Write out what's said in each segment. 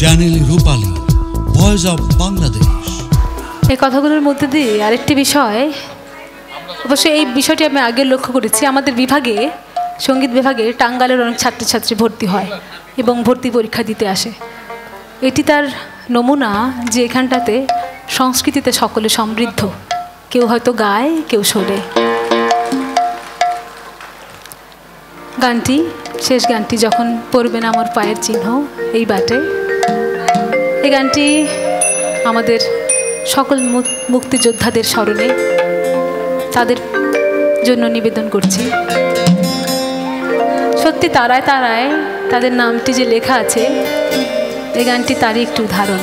Channel Rupali voice of Bangladesh এই কথাগুলোর মধ্যে দিয়ে আরেকটি বিষয়, অবশ্যই এই বিষয়টি আমি আগে লক্ষ্য করেছি, আমাদের বিভাগে, সংগীত বিভাগে টাঙ্গালের অনেক ছাত্রছাত্রী ভর্তি হয় এবং ভর্তি পরীক্ষা দিতে আসে। এটি তার নমুনা যে এখানটাতে সংস্কৃতিতে সকলে সমৃদ্ধ। কেউ হয়তো গায়, কেউ শোনে। গানটি, শেষ গানটি যখন পড়বেন আমার পায়ের চিহ্ন, এই বাটে। এই গানটি আমাদের সকল মুক্তিযোদ্ধাদের স্মরণে তাদের জন্য নিবেদন করছি। সত্যি তারায় তারায় তাদের নামটি যে লেখা আছে এই গানটি তারই একটি উদাহরণ।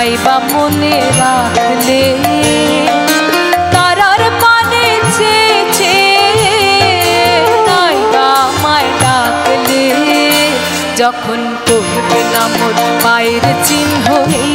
নাই বা মনে রাখলে। তারার পানে চেয়েছে নাই বা আমায় ডাকলে। যখন পড়বে না মোর পায়ের চিহ্ন এই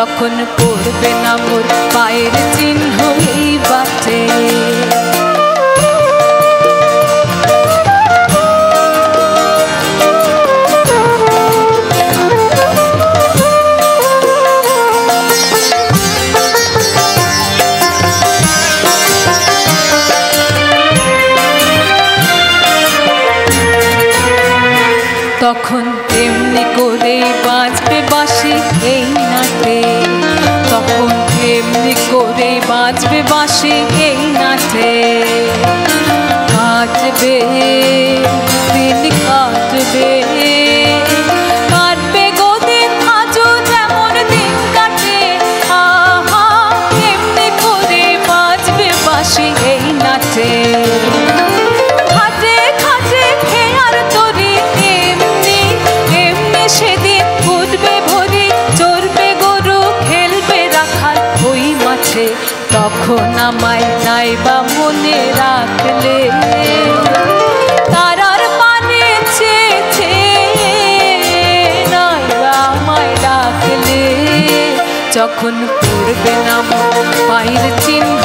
যখন পড়বে না মোর পায়ের চিহ্ন বাটে। তখন করে বাঁচবে বাসি এই নাটে। তখন এমনি করে বাঁচবে বাসি এই নাটে। কাটবে দিন কাটবে তখন আমায় নাই বা মনে রাখলে। তারার পানে চেয়েছে, নাই বা আমায় ডাকলে। যখন পড়বে না পায়ের চিহ্ন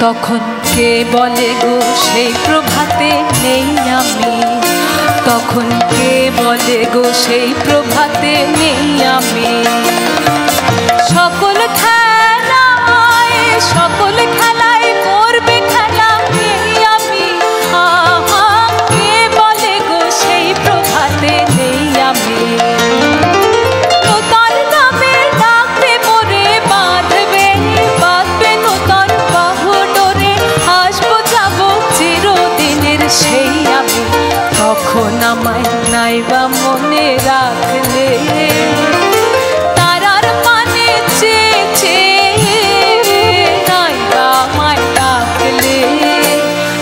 তখন কে বলে গো, সেই প্রভাতে নেই আমি। তখন কে বলে গো, সেই প্রভাতে নেই আমি।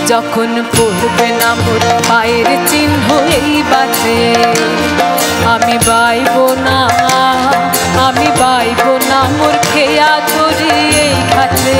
যখন পড়বে না মোর পায়ের চিহ্ন এই বাজে আমি বাইব না, আমি বাইব না মোর খেয়া তরি এই খাতে।